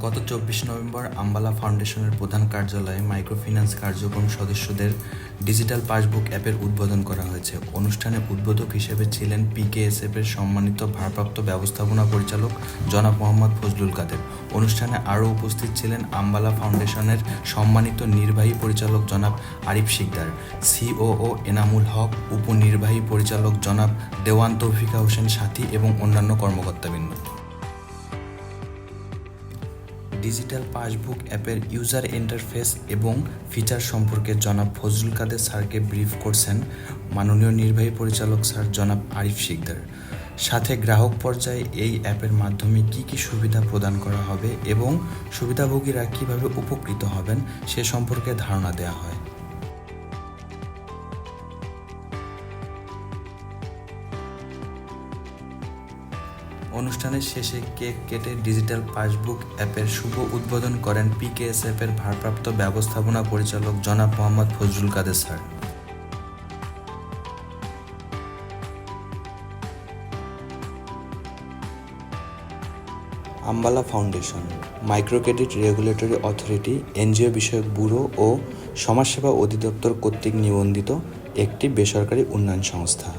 গত চব্বিশ নভেম্বর আম্বালা ফাউন্ডেশনের প্রধান কার্যালয়ে মাইক্রোফিন্যান্স কার্যক্রম সদস্যদের ডিজিটাল পাসবুক অ্যাপের উদ্বোধন করা হয়েছে। অনুষ্ঠানে উদ্বোধক হিসেবে ছিলেন পিকেএসএফ এর সম্মানিত ভারপ্রাপ্ত ব্যবস্থাপনা পরিচালক জনাব মোহাম্মদ ফজলুল কাদের। অনুষ্ঠানে আরও উপস্থিত ছিলেন আম্বালা ফাউন্ডেশনের সম্মানিত নির্বাহী পরিচালক জনাব আরিফ শিকদার, সিওও এনামুল হক, উপনির্বাহী পরিচালক জনাব দেওয়ান তৌফিকা হোসেন সাথী এবং অন্যান্য কর্মকর্তাবৃন্দ। ডিজিটাল পাসবুক অ্যাপের ইউজার ইন্টারফেস এবং ফিচার সম্পর্কে জনাব ফজলুল কাদের স্যারকে ব্রিফ করছেন মাননীয় নির্বাহী পরিচালক স্যার জনাব আরিফ শিকদার। সাথে গ্রাহক পর্যায়ে এই অ্যাপের মাধ্যমে কি কি সুবিধা প্রদান করা হবে এবং সুবিধাভোগীরা কীভাবে উপকৃত হবেন সে সম্পর্কে ধারণা দেওয়া হয়। অনুষ্ঠানের শেষে কেক কেটে ডিজিটাল পাসবুক অ্যাপের শুভ উদ্বোধন করেন পিকেএসএফ এর ভারপ্রাপ্ত ব্যবস্থাপনা পরিচালক জনাব Mohammad Fazlul Kader sir. Ambala foundation micro credit regulatory authority, NGO বিষয়ক ব্যুরো ও সমাজসেবা অধিদপ্তর কর্তৃক নিবন্ধিত একটি বেসরকারি উন্নয়ন সংস্থা।